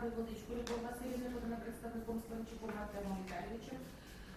справи Водичку Любов Васильівни, подана представником Славчуком Артемом Віталійовичем.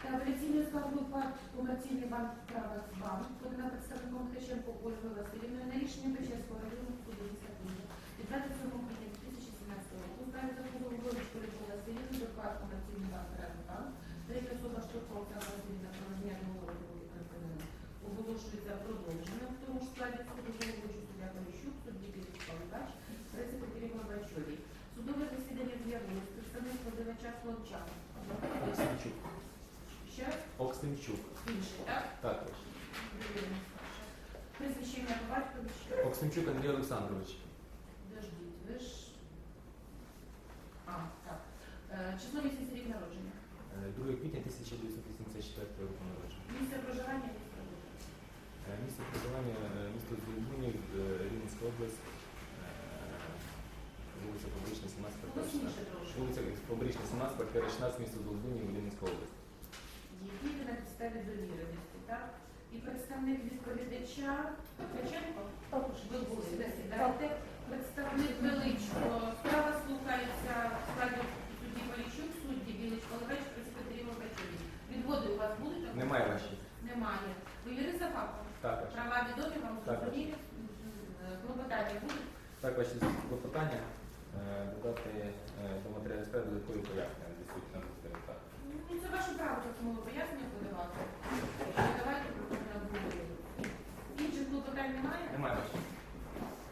Та апеляційною скаргою ПАД «Комерційний банк «Правосбанк», подана представником Ткаченко Ольгою Васильівною на рішення Печерського району суду міста Києва від 27 грудня 2017 року. Справі за позовом Величко Любов Васильівни до ПАД «Комерційний банк «Правосбанк». Третя особа Штуркова Оксана Васильівна про визнання договору припинення оголошується продовженим в тому ж складі суду головуючий суддя Поліщук, судді Білий Павлович, прес-секретарі Горбачові. Судове засідання з'явилось представник подавача Славчак. Оксимчук. Ще раз Оксимчук. інший, так? Також. Прізвище по батькові ще. Оксимчук Андрій Олександрович. Дождіть, ви ж... А, так. Е, Число місяць рік народження. Е, 2 квітня 1984 року народження. Місце проживання місце роботи. Місце проживання місто Золотунів, Рівненська область, вулиця Фабрична, 17, квартира 16. Вулиця Фабрична, 17, квартира 16, місто Золотунів, Рівненська область. Які ви на підставі довіреності, так? І представник відповідача Ткаченко? Також ви були засідаєте. Представник Величко. Справа слухається в складі судді Поліщук, судді Білич Павлович, прес-секретарі Відводи у вас будуть? також? Немає ваші. Немає. Ви юрист за фактом? Також. Права відомі вам зрозумілі? М, Клопотання будуть? Так, ваші клопотання е, додати е, до матеріалу справи додаткові пояснення на. Ну, це ваше право так мову пояснення подавати. Давайте пропонуємо обговорювати. Інших клопотань немає? Немає ваші.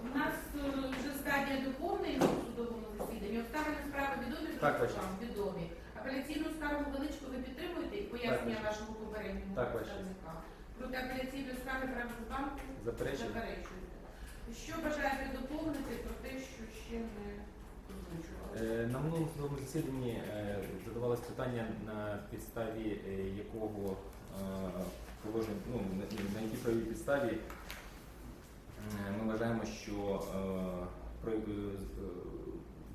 У нас е, вже стадія доповнення у судовому засіданні. Обставини справи Так, Вам точно. відомі. Апеляційну скаргу величку ви підтримуєте і пояснення точно. вашого попереднього Так, точно. представника. Проти апеляційної скарги Правозбанку Заперечення. заперечуєте. Що бажаєте доповнити про те, що ще не озвучували? Е, На минулому судовому засіданні е, задавалось питання, на підставі е, якого е, положень, ну, на- на якій правовій підставі е, ми вважаємо, що е, про- е, з- е,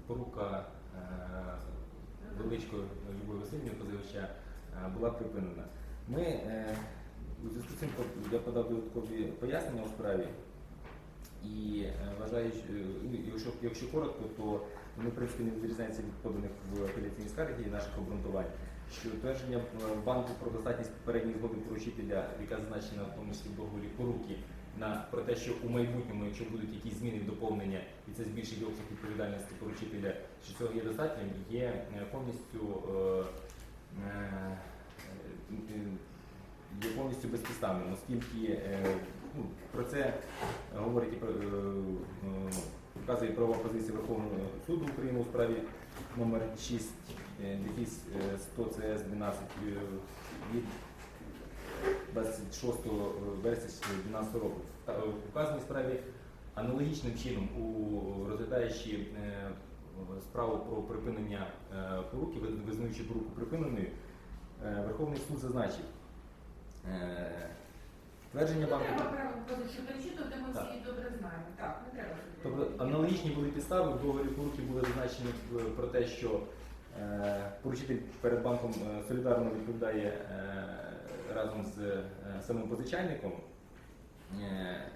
порука величкою Любові Васильівни позивача е, була припинена. Ми е, у зв'язку з цим я подав додаткові пояснення у справі. І е, вважаю, е, ну, якщо, якщо коротко, то вони в принципі не відрізняються від поданих в апеляційній скаргі і наших обґрунтувань. Що твердження е, банку про достатність попередньої згоди поручителя, яка зазначена в тому числі в договорі поруки, на про те, що у майбутньому, якщо будуть якісь зміни доповнення, і це збільшить обсяг відповідальності поручителя, що цього є достатньо, є е, повністю е, е, є повністю безпідставним, оскільки ну, про це говорить і про- вказує правова позиція Верховного суду України у справі номер 6 е, дефіс е, 100 ЦС 12 е, від 26 вересня 2012 року. Е, В вказаній справі аналогічним чином, у розглядаючи е, справу про припинення е, поруки, визнаючи поруку припиненою, е, Верховний суд зазначив. е, Твердження Не банку. Тобто аналогічні були підстави, в договорі поруки були зазначені е, про те, що е, поручитель перед банком е, солідарно відповідає е, разом з е, самим позичальником. Е,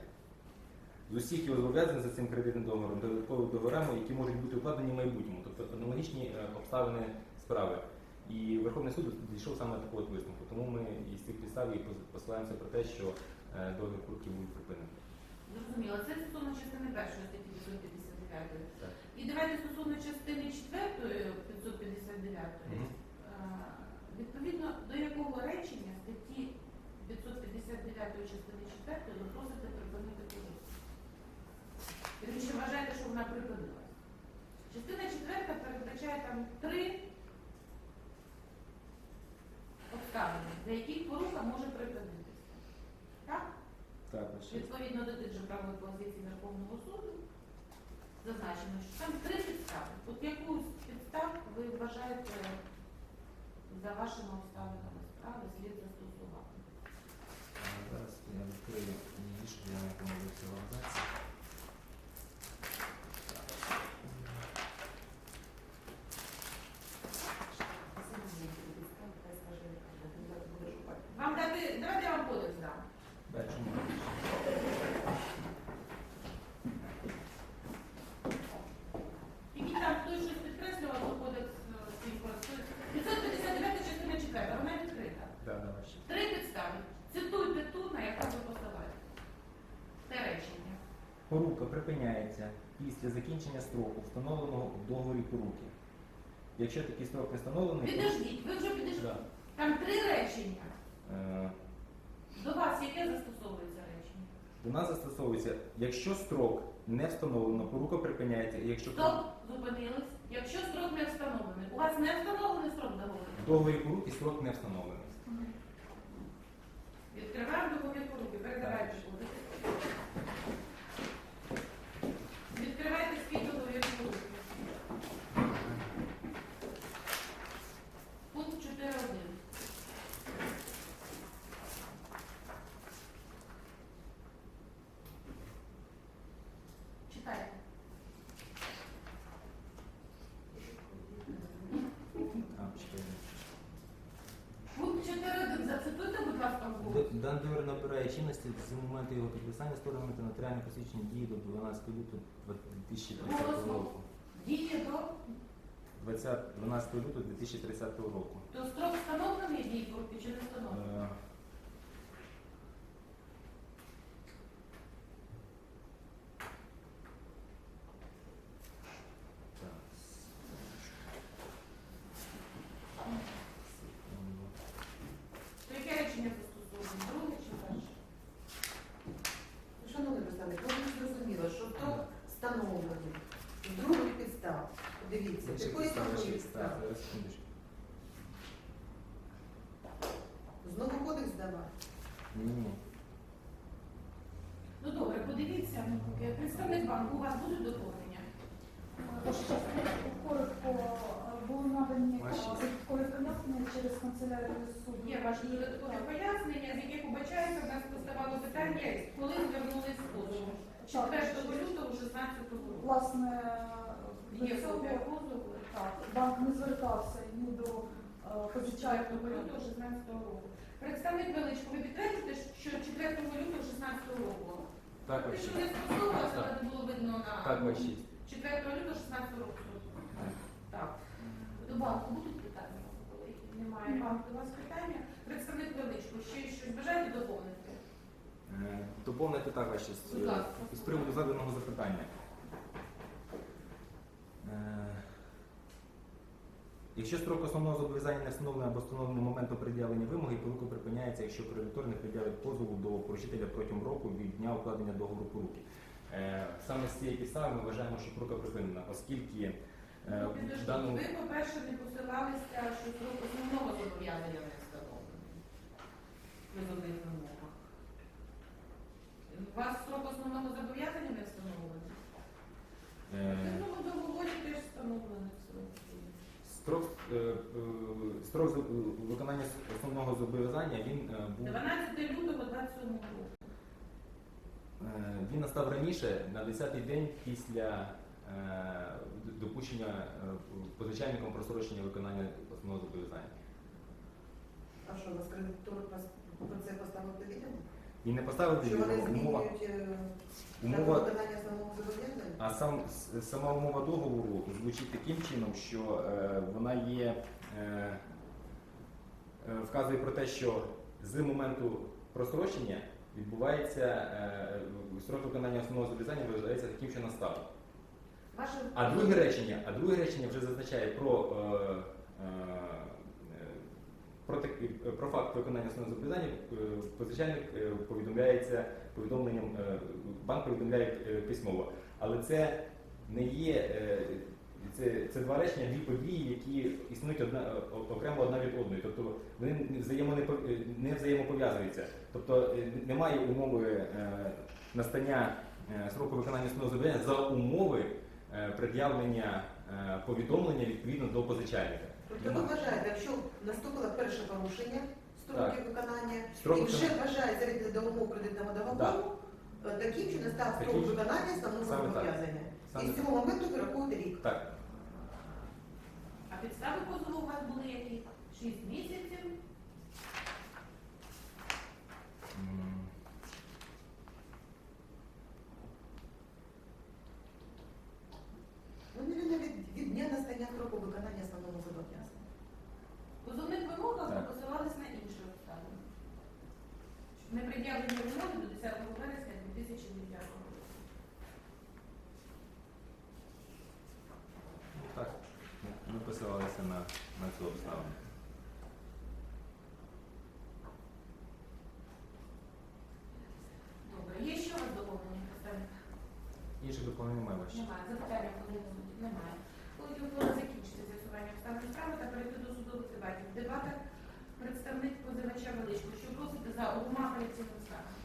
з усіх його зобов'язань за цим кредитним договором, додатковими договорами, які можуть бути укладені в майбутньому, тобто аналогічні е, обставини справи. І Верховний суд дійшов саме такого висновку. Тому ми із цих підстав і пос- посилаємося про те, що договір поруки буде припинений. Зрозуміло. Це стосовно частини першої статті 559. Так. І давайте стосовно частини четвертої 559. Мгм. Е, Відповідно до якого речення статті 559 4 ви просите припинити позицію? Вірніше, вважаєте, що вона припинилась. Частина четверта передбачає там три обставини, за яких порука може припинитися. Так? Також. Відповідно до тих же правових позицій Верховного суду зазначено, що там три підстави. От яку з підстав ви вважаєте за вашими обставинами справи слід відкрию рішення на якому цього. Вам дати, давайте я вам кодекс дам. Да, чому? Тільки там хтось щось підкреслював, припиняється після закінчення строку, встановленого в договорі поруки. Якщо такий строк не встановлений, Підождіть, ви вже підождіть. Да. Там три речення. Е, До вас яке застосовується речення? До нас застосовується, якщо строк не встановлено, порука припиняється, і якщо Стоп, зупинились. Якщо строк не встановлений. У вас не встановлений строк договору? в договорі поруки строк не встановлений. Відкриваємо договір поруки, передавайте договір набирає чинності з моменту його підписання сторонами та нотаріально посвідчення дії до 12 лютого 2030 року. Діє до 20, 12 лютого 2030 року. То строк встановлений дій чи не встановлений? Е, так, секунду. То яке речення застосовуємо? Друге чи перше? Шановний представник, ви не зрозуміло, що строк встановлений з других підстав. Подивіться, Інші якої підстави, другої інші підстав? підстави. Зараз, секундочку. Знову кодекс давати. Ні, ні, ні. Ну добре, подивіться, ну, поки представник банку, у вас будуть доповнення? Ваша честь, коротко е, були надані Ваша честь. додаткові пояснення через канцелярію суду. Є ваші додаткові пояснення, з яких побачається, в нас поставало питання, коли звернулись з позовом. 4 лютого 16 року. Власне, до Є цього копія позову. так, банк не звертався ні до е, 4 позичального лютого 16 року. Представник Величко, ви підтвердите, що 4 лютого 16 року? Так, Те, що не стосовувалося, але не було видно на Так, ваші. 4 лютого 16 року. Так. До банку будуть Немає банку до вас питання. Представник Величко, ще щось бажаєте доповнити? Е, Доповнити так, ваші, з, Будь ласка. з приводу заданого запитання. Е, Якщо строк основного зобов'язання не встановлений або встановлений моменту пред'явлення вимоги, порука припиняється, якщо кредитор не пред'явить позову до поручителя протягом року від дня укладення договору поруки. Е, Саме з цієї підстави ми вважаємо, що порука припинена, оскільки е, в даному Ви, по-перше, не посилалися, що срок основного зобов'язання не встановлений. Призовних вимогах. У вас срок основного зобов'язання не встановлений? В е, призовному договорі теж встановлений срок. строк, е, е, строк виконання основного зобов'язання він е, був 12 лютого 27 року. Е, Він настав раніше на 10-й день після е, допущення е, позичальником просрочення виконання основного зобов'язання. А що, вас кредитор про це поставив до відомо? Він не поставив Що вони умова, е, умова, виконання основного зобов'язання? а сам сама умова договору звучить таким чином, що е, вона є е, е, вказує про те, що з моменту просрочення відбувається е, строк виконання основного зобов'язання виявляється таким, що настав. А друге речення, а друге речення вже зазначає про, е, е, про, таки- про факт виконання основного зобов'язання. Е, Позичальник е, повідомляється повідомленням, е, банк повідомляє письмово. Але це не є. Це, це два речення, дві події, які існують одна окремо одна від одної. Тобто вони не не взаємопов'язуються. Тобто немає умови настання сроку виконання основного зобов'язання за умови пред'явлення е, повідомлення відповідно до позичальника. Тобто ви вважаєте, якщо наступило перше порушення строків виконання, Строк і вже виконання- вважається від до умов кредитного договору, е, таким, що настав строк Таким, виконання основного Саме так. зобов'язання. Саме І з цього моменту ви рахуєте рік. Так, А підстави позову у вас були які? 6 місяців. М, Вони від, від, від дня настання строку виконання основного зобов'язання. В позовних вимогах ви Так. посилались на інші обставини. Не пред'явлені вимоги до 10 вересня 2009 року. погодитися на, на цю обставину. Добре, є ще у вас доповнення представник? Інших доповнень немає ваші. Немає. Запитання будуть? Немає. Коли ухвала закінчиться з'ясування обставин справи та перейти до судових дебатів. В дебатах представник позивача Величко, що просите за обома апеляційними скаргами.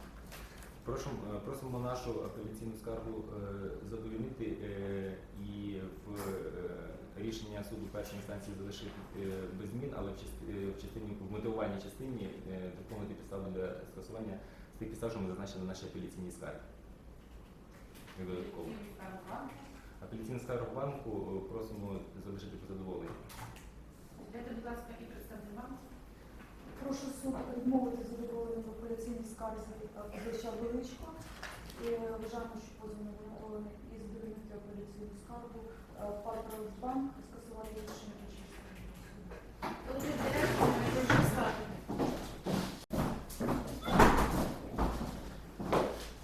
Просимо, е, просимо нашу апеляційну скаргу е, задовольнити е, і в е, рішення суду першої інстанції залишити е, без змін, але в частині, в частині в мотивувальній частині е, доповнити підставу для скасування з тих підстав, що ми зазначили в нашій апеляційній скаргі. Апеляційну скаргу. Банку е, просимо залишити по задоволенню. Дайте, будь ласка, і представник банку. Прошу суд відмовити задоволення в апеляційній скарзі позича величко. І вважаємо, що позов не і задовольнити апеляційну скаргу «Приватбанк» і скасувати рішення.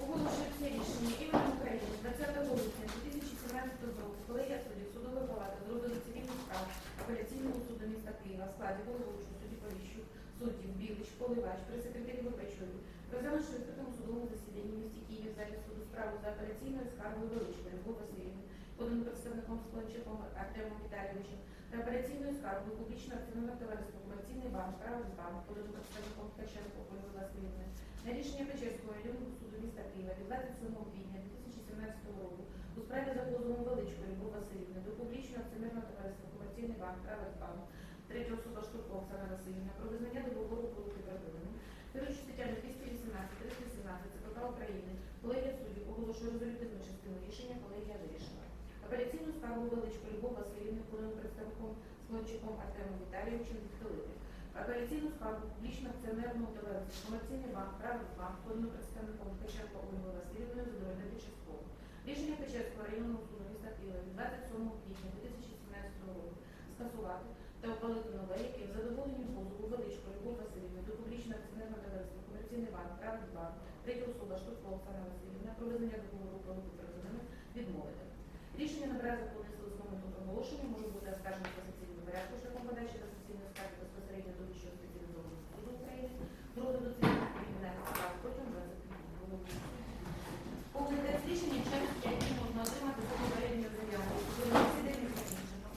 Оголошується рішення імені України 20 липня 2017 року, колегія суддів судової палати з розгляду цивільних справ апеляційного суду міста Києва в складі головуючого судді Поліщук, суддів Білич, Поливач, прес-секретарі Лопачові, розглянувши в судовому засіданні в місті Києві в залі суду справу за апеляційною скаргою Величко Любов Васильівни, подану представником Склончиком Артемом Віталійовичем, та апеляційною скаргою публічного акціонерного товариства «Комерційний банк», «Правозбанк», подану представником Ткаченко Ольги Васильівни, на рішення Печерського районного суду міста Києва від 27 квітня 2017 року у справі за позовом Величко Любов Васильівни до публічного акціонерного товариства «Комерційний банк», «Правозбанк», третя особа Штурко Оксана Васильівна про визнання договору порухи правовими. Керуючи статтями 218, 317 ЦПК України, колегія суддів оголошує резолютивну частину рішення, колегія вирішила. Апеляційну скаргу Величко Любов Васильівни поданим представником Склончиком Артемом Віталійовичем відхилити. Апеляційну скаргу публічного акціонерного товариства «Комерційний банк», «Правозбанк», подану представником Ткаченко Ольгою Васильівною задовольнити частково. Рішення Печерського районного суду міста Києва від 27 квітня 2017 року скасувати та ухвалити нове, яке в задоволенні позову Величко Любов Васильівни до публічного акціонерного товариства «Комерційний банк», «Правозбанк», третя особа Штурко Оксана Васильівна про визнання договору про руку відмовити. Рішення набирає законної сили основному проголошення, може бути оскаржено в порядку шляхом подачі